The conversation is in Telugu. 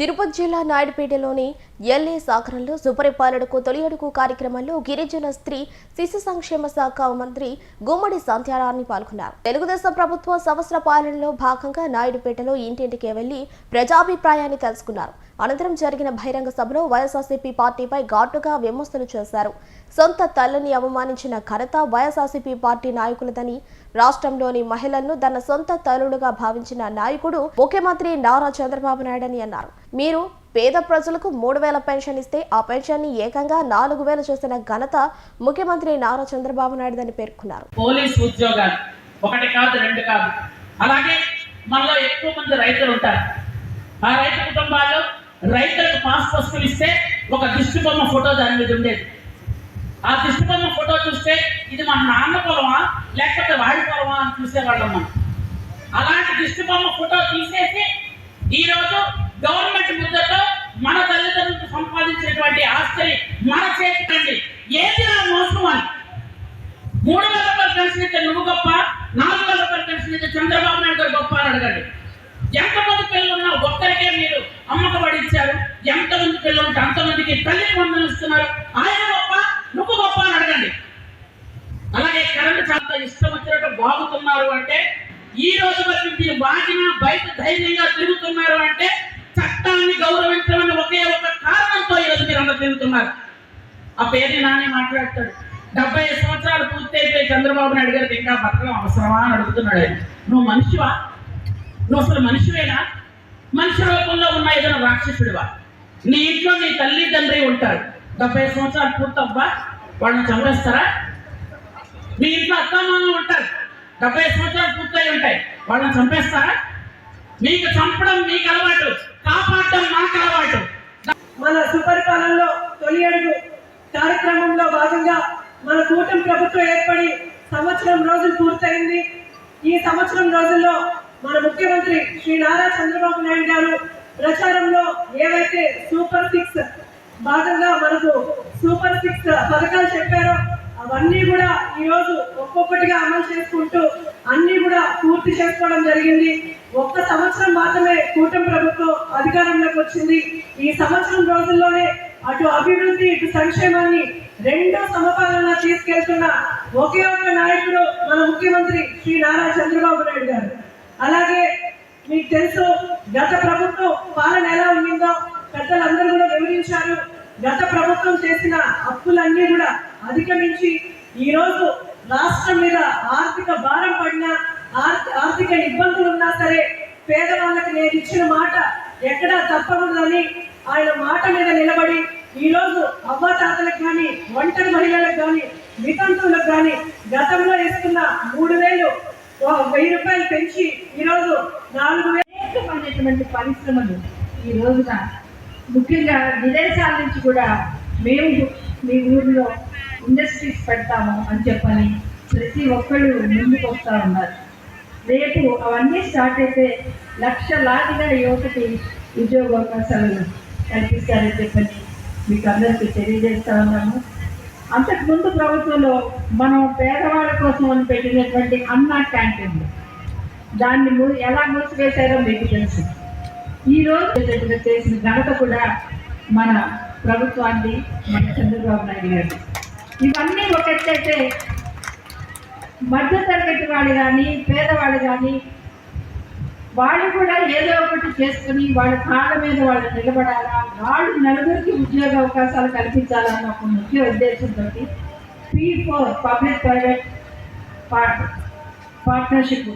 తిరుపతి జిల్లా నాయుడుపేటలోని ఎల్ఏ సాగరంలో సుపరిపాలనకు తొలి అడుగు కార్యక్రమంలో గిరిజన స్త్రీ శిశు సంక్షేమ శాఖ మంత్రి గుమ్మడి సంధ్యారాణి పాల్గొన్నారు. తెలుగుదేశం ప్రభుత్వ సంవత్సర పాలనలో భాగంగా నాయుడుపేటలో ఇంటింటికి వెళ్ళి ప్రజాభిప్రాయాన్ని తెలుసుకున్నారు. అనంతరం జరిగిన బహిరంగ సభలో వైఎస్ఆర్సీపీ పార్టీపై ఘాటుగా విమర్శలు చేశారు. సొంత తల్లిని అవమానించిన ఘనత వైఎస్ఆర్సీపీ పార్టీ నాయకులదని రాష్ట్రంలోని మహిళలను తన సొంత తల్లులుగా భావించిన నాయకుడు ముఖ్యమంత్రి నారా చంద్రబాబు నాయుడు అని అన్నారు. మీరు పేద ప్రజలకు మూడు వేల పెన్షన్ ఇస్తే ఆ పెన్షన్ని ఏకంగా నాలుగు వేలు చేసిన ఘనత ముఖ్యమంత్రి నారా చంద్రబాబు నాయుడు అని పేర్కొన్నారు. పోలీస్ ఉద్యోగాలు ఒకటి కాదు రెండు కాదు. అలాగే మనలో ఎక్కువ మంది రైతులు ఉంటారు. ఆ రైతు కుటుంబాల్లో రైతులకు పాస్ పుస్తకం ఇస్తే ఒక దిష్టిబొమ్మ ఫోటో దాని మీద ఉండేది. ఆ దిష్టిబొమ్మ ఫోటో చూస్తే ఇది మా నాన్న పొలం లేకపోతే వాడి అని చూసేవాళ్ళం మనం. అలాంటి దిష్టి బొమ్మ ఫోటో తీసేసి ఈరోజు గవర్నమెంట్ ముద్దతో మన తల్లిదండ్రులకు సంపాదించినటువంటి ఆస్తిని మన చేతికండి. ఏది నా మోసం అని? మూడు వేల రూపాయలు పెన్షన్ ఇస్తే నువ్వు గొప్ప నాలుగు వేల రూపాయలు పెన్షన్ చంద్రబాబు నాయుడు గారు గొప్ప అని అడగండి. ఎంతమంది పిల్లలు ఉన్నా ఒక్కరికే మీరు అమ్మకబడి ఇచ్చారు. ఎంతమంది పిల్లలు ఉంటే అంతమందికి తల్లి వందలు ఇస్తున్నారు. ఆయన గొప్ప నువ్వు గొప్ప అని అడగండి అలాగే కరెంట్ చాలా ఇష్టం వచ్చినట్టు బాగుతున్నారు అంటే ఈ రోజు వరకు మీరు వాగిన బయట ధైర్యంగా తిరుగుతున్నారు అంటే చట్టాన్ని గౌరవించడం ఒకే ఒక కారణంతో ఈరోజు మీరు అందరు తిరుగుతున్నారు. ఆ పేరు నానే మాట్లాడతాడు. డెబ్బై ఐదు సంవత్సరాలు పూర్తయిపోయి చంద్రబాబు నాయుడు గారికి ఇంకా బతకడం అవసరమా అని అడుగుతున్నాడు ఆయన. నువ్వు మనిషివా? నువ్వు అసలు మనిషివేనా? మనిషి రూపంలో ఉన్న ఏదైనా రాక్షసుడివా? నీ ఇంట్లో నీ తల్లి తండ్రి ఉంటారు. డెబ్బై ఐదు సంవత్సరాలు పూర్తవ్వా? వాళ్ళని చంపేస్తారా? మీ ఇంట్లో అత్తమామ ఉంటారు. డెబ్బై సంవత్సరాలు పూర్తయి ఉంటాయి. వాళ్ళని చంపేస్తారా? మీకు చంపడం మీకు అలవాటు. కాపాడడం నాకు అలవాటు. మన సుపరిపాలనలో తొలి అడుగు కార్యక్రమంలో భాగంగా మన కూటమి ప్రభుత్వం ఏర్పడి సంవత్సరం రోజులు పూర్తయింది. ఈ సంవత్సరం రోజుల్లో మన ముఖ్యమంత్రి శ్రీ నారా చంద్రబాబు నాయుడు గారు ప్రచారంలో ఏవైతే సూపర్ సిక్స్ భాగంగా మనకు సూపర్ సిక్స్ పథకాలు చెప్పారో అవన్నీ కూడా ఈ రోజు ఒక్కొక్కటిగా అమలు చేసుకుంటూ అన్నీ కూడా పూర్తి చేసుకోవడం జరిగింది. ఒక్క సంవత్సరం మాత్రమే కూటమి ప్రభుత్వం అధికారంలోకి వచ్చింది. ఈ సంవత్సరం రోజుల్లోనే అటు అభివృద్ధి ఇటు సంక్షేమాన్ని రెండో సమపాలన తీసుకెళ్తున్న ఒకే ఒక నాయకుడు మన ముఖ్యమంత్రి శ్రీ నారా చంద్రబాబు నాయుడు గారు. అలాగే మీకు తెలుసు గత ప్రభుత్వం పాలన ఎలా ఉండిందో పెద్దలందరూ కూడా వివరించారు. గత ప్రభుత్వం చేసిన అప్పులన్నీ కూడా అధిగమించి ఈరోజు రాష్ట్రం మీద ఆర్థిక భారం పడినా ఆర్థిక ఇబ్బందులు ఉన్నా సరే పేదవాళ్ళకి నేను ఇచ్చిన మాట ఎక్కడా తప్పకూడదని ఆయన మాట మీద నిలబడి ఈరోజు అవ్వతాతలకు కానీ ఒంటరి మహిళలకు కానీ వితంతువులకు కానీ గతంలో ఇస్తున్న మూడు వేలు ఓ వెయ్యి రూపాయలు పెంచి ఈరోజు నాలుగు వేలు. అనేకమైనటువంటి పరిశ్రమలు ఈ రోజున. ముఖ్యంగా విదేశాల నుంచి కూడా మేము మీ ఊరిలో ఇండస్ట్రీస్ పెడతాము అని చెప్పని ప్రతి ఒక్కళ్ళు ముందుకు వస్తూ ఉన్నారు. రేపు అవన్నీ స్టార్ట్ అయితే లక్షలాదిగా యువతకి ఉద్యోగ అవకాశాలు కల్పిస్తారని చెప్పని మీకు అందరికీ తెలియజేస్తా ఉన్నాము. అంతకుముందు ప్రభుత్వంలో మనం పేదవాళ్ళ కోసం అని పెట్టినటువంటి అన్న క్యాంటీన్లు దాన్ని ఎలా మూసివేశారో మీకు తెలుసు. ఈ రోజు చేసిన ఘనత కూడా మన ప్రభుత్వాన్ని మన చంద్రబాబు నాయుడు గారు ఇవన్నీ ఒక ఎత్తైతే మధ్య తరగతి వాళ్ళు కానీ పేదవాళ్ళు కానీ వాళ్ళు కూడా ఏదో ఒకటి చేసుకుని వాళ్ళ కాళ్ళ మీద వాళ్ళు నిలబడాలా? వాళ్ళు నలుగురికి ఉద్యోగ అవకాశాలు కల్పించాలన్న ఒక ముఖ్య ఉద్దేశంతో P four public private partnership